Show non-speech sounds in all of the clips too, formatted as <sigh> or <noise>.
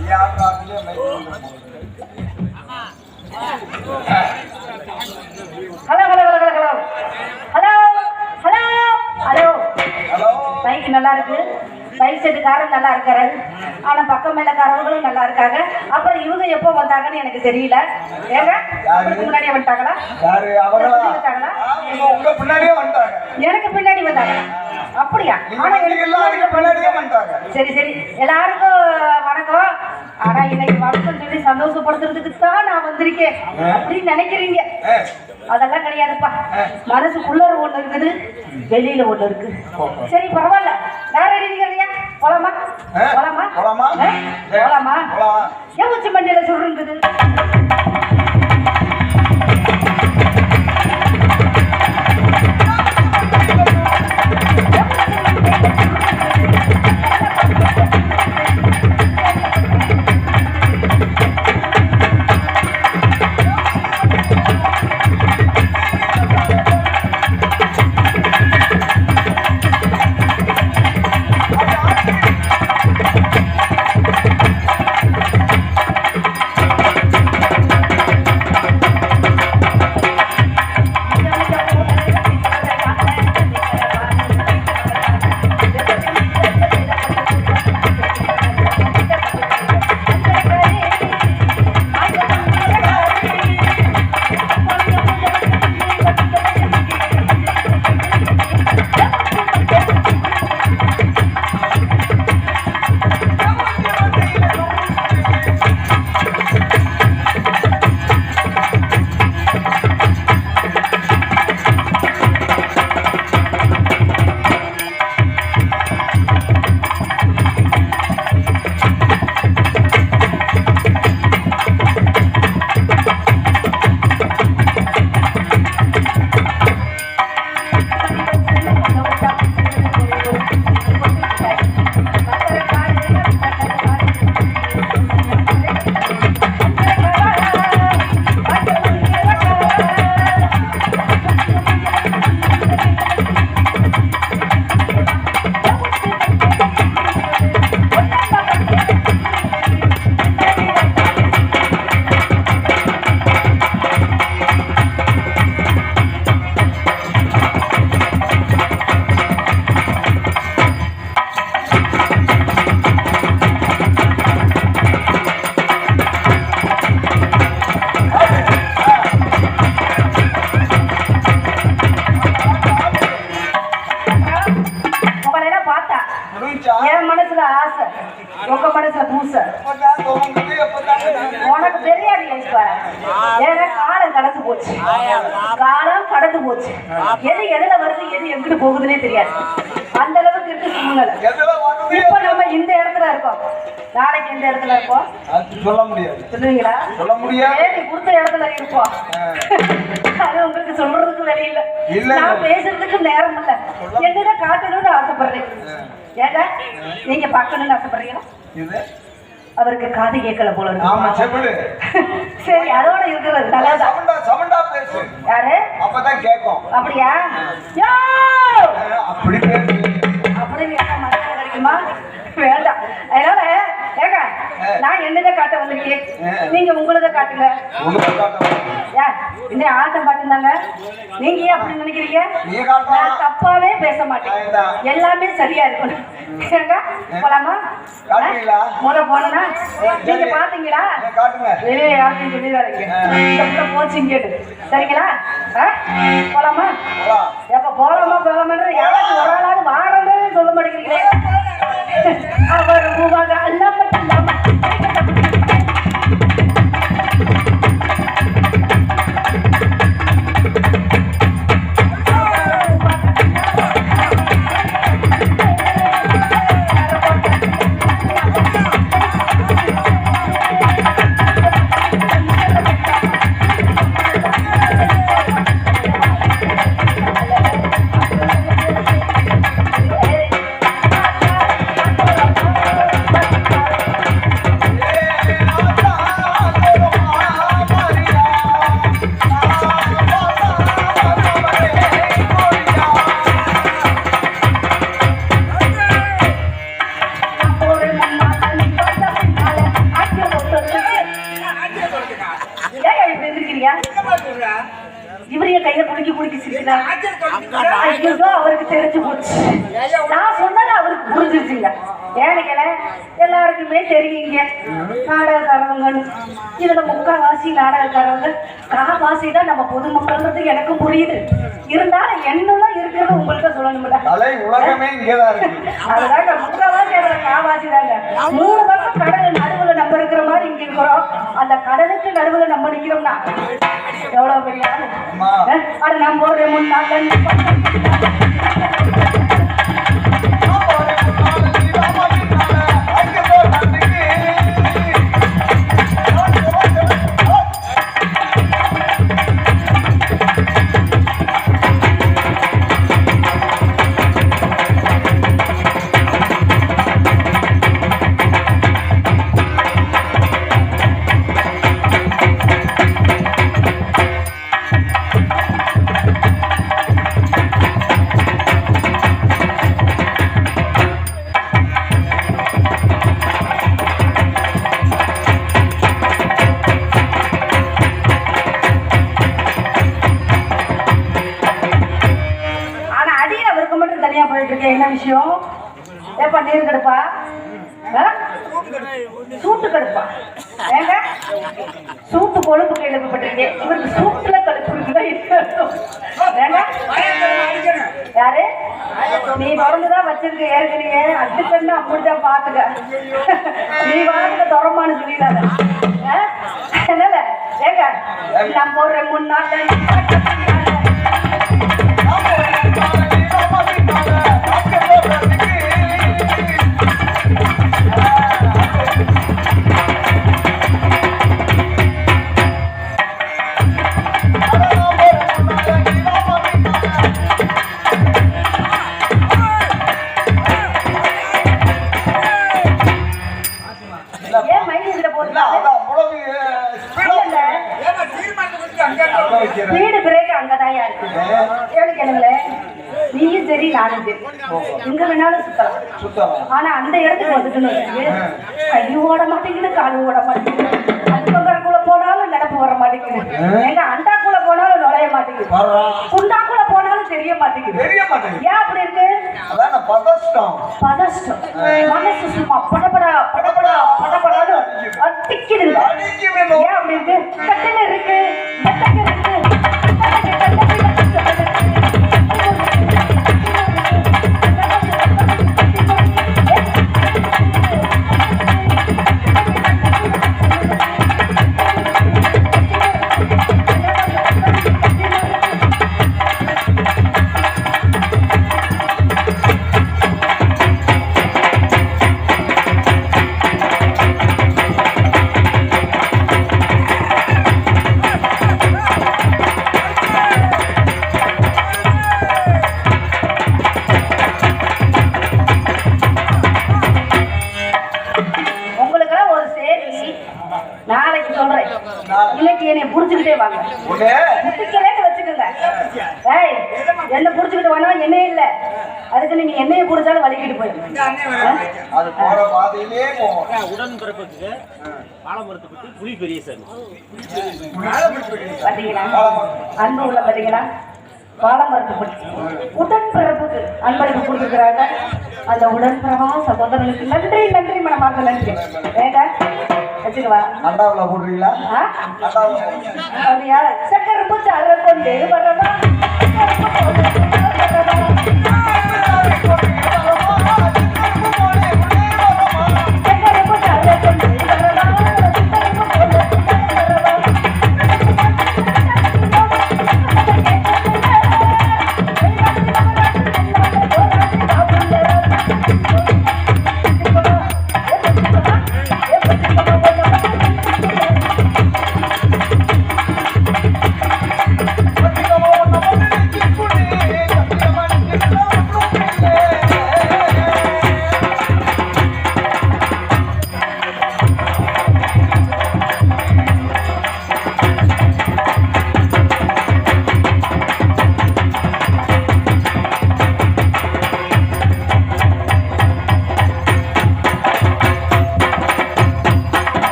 Yeah, I'm not going to make bike செட்டுக்காரன் நல்லா இருக்காரு. ஆனா பக்கம் மேலக்காரவங்களும் நல்லா இருக்காங்க. அப்புறம் இவங்க எப்போ வந்தாங்கன்னு எனக்கு தெரியல. ஏங்க? முன்னாடியே வந்துட்டாங்களா? எனக்கு பின்னாடி வந்தாங்க. அப்படியா? ஆனா எனக்கு சரி சரி. எல்லாருக்கும் வணக்கம். ஆனா இன்னைக்கு வணக்கம் சொல்லி சந்தோஷப்படுத்துறதுக்கு தான் நான் வந்திருக்கேன். அப்படின்னு நினைக்கிறீங்க. அதெல்லாம் கிடையாதுப்பா. மனசுக்குள்ள ஒண்ணு இருக்குது வெளியில ஒண்ணு இருக்கு. சரி பரவாயில்ல. வேற இல்லையா? போலாமா போலாமா போலாமா போலாம். ஏன் உச்சி மண்டியில சொல்றது thank you பார்த்தா? என் மனசுல ஆசை உங்க மனசுல பூசை. உனக்கு தெரியாது ஏன்னா காலம் கடந்து போச்சு. காலம் கடந்து போச்சு. எது எதுல வருது எது எங்கிட்டு போகுதுன்னே தெரியாது. அந்த அளவுக்கு இருக்கு சூழ்நிலை? இப்ப நம்ம இந்த இடத்துல இருக்கோம். நாளைக்கு இந்த இடத்துல இருப்போம் சொல்ல முடியாது. சொல்லுவீங்களா சொல்ல முடியாது. கொடுத்த இடத்துல இருப்போம் அது உங்களுக்கு சொல்றதுக்கு இல்ல. நான் பேசுறதுக்கு நேரம் இல்ல. என்னதான் காட்டணும்னு ஆசைப்படுறேன் ஏங்க நீங்க பார்க்கணும்னு ஆசைப்படுறீங்களா? அவருக்கு காது கேட்கல போல <laughs> சரி அதோட இருக்கிறது நல்லதா யாரு? அப்பதான் கேட்கும். அப்படியா? அப்படி காட்ட வந்திருக்கேன் நீங்க உங்களதை காட்டுங்க. இந்த ஆட்டம் பாட்டுந்தாங்க. நீங்க ஏன் அப்படி நினைக்கிறீங்க? நான் தப்பாவே பேச மாட்டேன். எல்லாமே சரியா இருக்கணும் ஏங்க போலாமா? முத போனா நீங்க. பாத்தீங்களா? வெளியே யாருக்கும் சொல்லிடாதீங்க. புள்ள போச்சுங்க சரிங்களா? போலாமா. எப்ப போலாமா போலாமான்ற யாராச்சும் ஒரு ஆளாவது வாரமே சொல்ல மாட்டேங்கிறீங்களே. அவர் மூவாக அல்லாம இல்லாம இவரைய கையில குடிக்கி குடிக்கி சிரிக்கிறார் ஐயோ அவருக்கு தெரிஞ்சு போச்சு. நான் சொன்னது அவருக்கு புரிஞ்சிருச்சுங்க. ஏழைகள எல்லாருக்குமே தெரியுங்க. நாடகக்காரவங்கன்னு இதுல முக்கால்வாசி நாடகக்காரவங்க கால்வாசி தான் நம்ம பொதுமக்கள்ன்றது எனக்கும் புரியுது. இருந்தாலும் என்னெல்லாம் இருக்கிறது உங்களுக்கு சொல்லணும்ல. அதுதான் முக்கால்வாசி அதுல கால்வாசி தாங்க மூணு வருஷம் கடல் நடுவில் இருக்கிற மாதிரி இங்க இருக்கிறோம். அந்த கடலுக்கு நடுவுல நம்ம நிக்கிறோம்னா எவ்வளவு பெரிய ஆளு? அட நம்ம ஒரு முன்னாள் கடுப்பா நீர் கடுப்பா? சூட்டு கடுப்பா. ஏங்க? சூட்டு கொழுப்பு கேள்விப்பட்டிருக்கேன் இவருக்கு சூட்டுல கடுப்பு யாரு? நீ மறந்துதான் வச்சிருக்க ஏற்கனவே. அதுக்கன்னு அப்படிதான் பாத்துக்க. நீ வாட்டுல தொடமான்னு சொல்லிடாத ஆ? என்னல? ஏங்க? நம்ம ஒரு மூணு நாள் ஏன் மைண்ட் இதுல போடுறா வீடு பிரேக் அங்கதான் இருக்கு? கேளுங்களே. நீயும் சரி நானும் சரி. எங்க வேணாலும் சுத்தலாம். சுத்தலாம். ஆனா அந்த இடத்துக்கு வந்துட்டுன்னு வச்சுக்கோங்க, கையும் ஓட மாட்டேங்குது காலும் ஓட மாட்டேங்குது. அதுக்குள்ள போனாலும் நடப்பு வர மாட்டேங்குது. எங்க அண்டாக்குள்ள போனாலும் நுழைய மாட்டேங்குது. குண்டாக்குள்ள தெரிய மாட்டேங்குது தெரிய மாட்டேங்குது ஏன் அப்படி இருக்கு? அதான் பதஷ்டம். பதஷ்டம். மனசு சும்மா படபடா படபடா படபடான்னு அடிக்குதுங்க அடிக்கு வேணும் ஏன் அப்படி இருக்கு? கட்டல இருக்கு கட்டல இருக்கு. அதுக்கு நீங்க எண்ணெயை குடிச்சாலும் வலிக்கிட்டு போயிடும். அது போற பாதையிலே போகும் உடன்பிறப்புக்கு பாலமரத்துக்கு புலி பெரிய சாமி. பாத்தீங்களா? அன்பு உள்ள பாத்தீங்களா? பாலமரத்து உடன்பிறப்புக்கு அன்பளிப்பு கொடுத்துக்கிறாங்க அந்த உடன்பிறவா சகோதரனுக்கு நன்றி நன்றி மனமாக நன்றி வேங்க வச்சுக்கவா? அண்டாவுல போடுறீங்களா? அப்படியா? சக்கரை பூச்சி அரை கொண்டு வரவா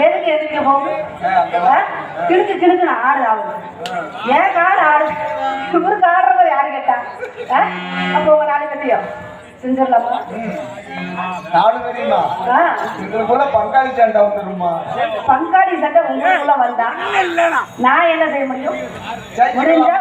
எதுக்கு எதுக்கு போகும் ஆ? கிணுக்கு கிணுக்குன்னு ஆடு ஆகுது ஏன் காடு ஆடு? இவருக்கு ஆடுறத யாரு கேட்டா? ஆ? அப்போ உங்க நாலு கட்டியோ செஞ்சிடலாமா நாலு தெரியுமா? ஆ. இதுக்குள்ள பங்காளி சண்டை வந்துருமா பங்காளி சட்டை உங்களுக்குள்ள வந்தா நான் என்ன செய்ய முடியும்? முடிஞ்சா